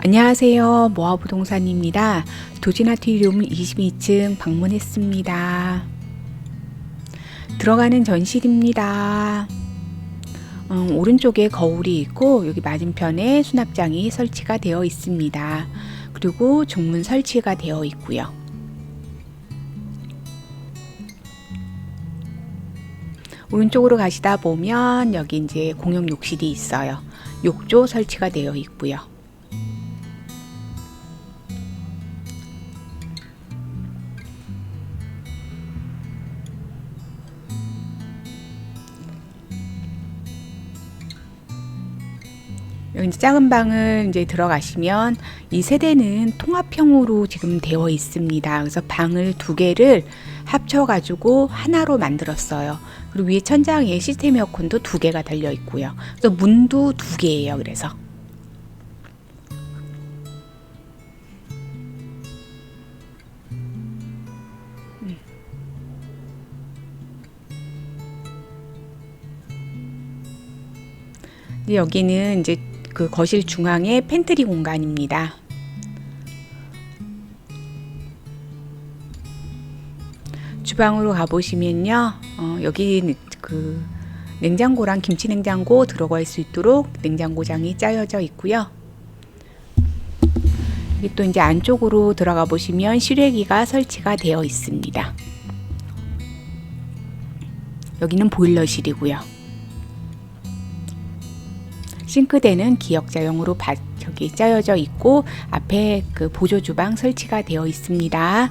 안녕하세요. 모아부동산입니다. 도지나트리움 22층 방문했습니다. 들어가는 전실입니다. 음, 오른쪽에 거울이 있고 여기 맞은편에 수납장이 설치가 되어 있습니다. 그리고 중문 설치가 되어 있고요. 오른쪽으로 가시다 보면 여기 이제 공용 욕실이 있어요. 욕조 설치가 되어 있고요. 여기 이제 작은 방을 이제 들어가시면 이 세대는 통합형으로 지금 되어 있습니다. 그래서 방을 두 개를 합쳐가지고 하나로 만들었어요. 그리고 위에 천장에 시스템 에어컨도 두 개가 달려 있고요. 그래서 문도 두 개예요. 그래서 이제 여기는 이제 그 거실 중앙에 팬트리 공간입니다. 주방으로 가보시면요, 어, 여기 그 냉장고랑 김치 냉장고 들어갈 수 있도록 냉장고장이 짜여져 있고요. 여기 또 이제 안쪽으로 들어가 보시면 실외기가 설치가 되어 있습니다. 여기는 보일러실이고요. 싱크대는 기역자형으로 바, 저기 짜여져 있고 앞에 그 보조 주방 설치가 되어 있습니다.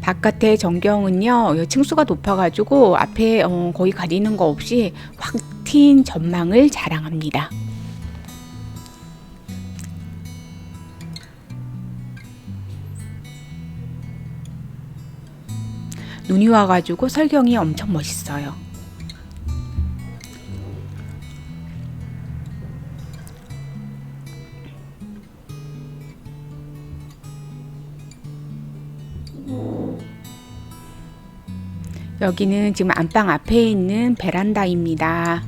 바깥의 전경은요 층수가 높아가지고 앞에 어, 거의 가리는 거 없이 확 트인 전망을 자랑합니다. 눈이 와가지고 설경이 엄청 멋있어요. 여기는 지금 안방 앞에 있는 베란다입니다.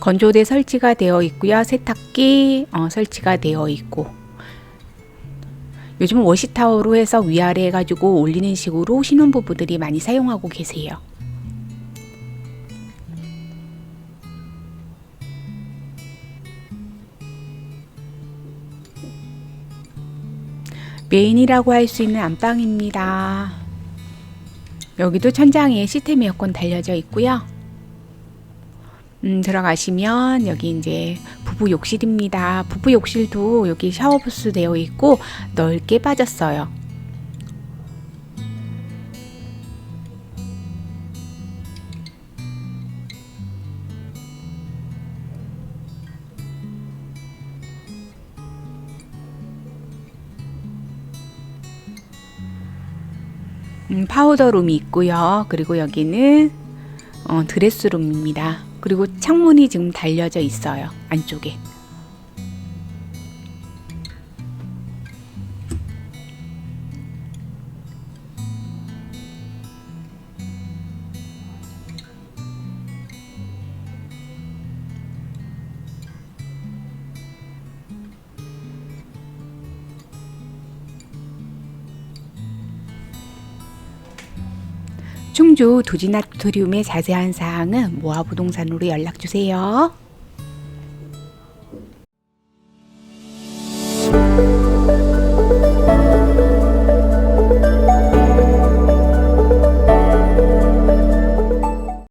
건조대 설치가 되어 있고요. 세탁기 어, 설치가 되어 있고 요즘은 워시타워로 해서 위아래 해가지고 올리는 식으로 신혼부부들이 많이 사용하고 계세요. 메인이라고 할 수 있는 안방입니다. 여기도 천장에 시스템 에어컨 달려져 있고요. 음, 들어가시면 여기 이제 부부 욕실입니다. 부부 욕실도 여기 샤워 부스 되어 있고 넓게 빠졌어요. 음, 파우더룸이 있고요. 그리고 여기는 어, 드레스룸입니다. 그리고 창문이 지금 달려져 있어요. 안쪽에. 충주 도지나토리움의 자세한 사항은 모아부동산으로 연락 주세요.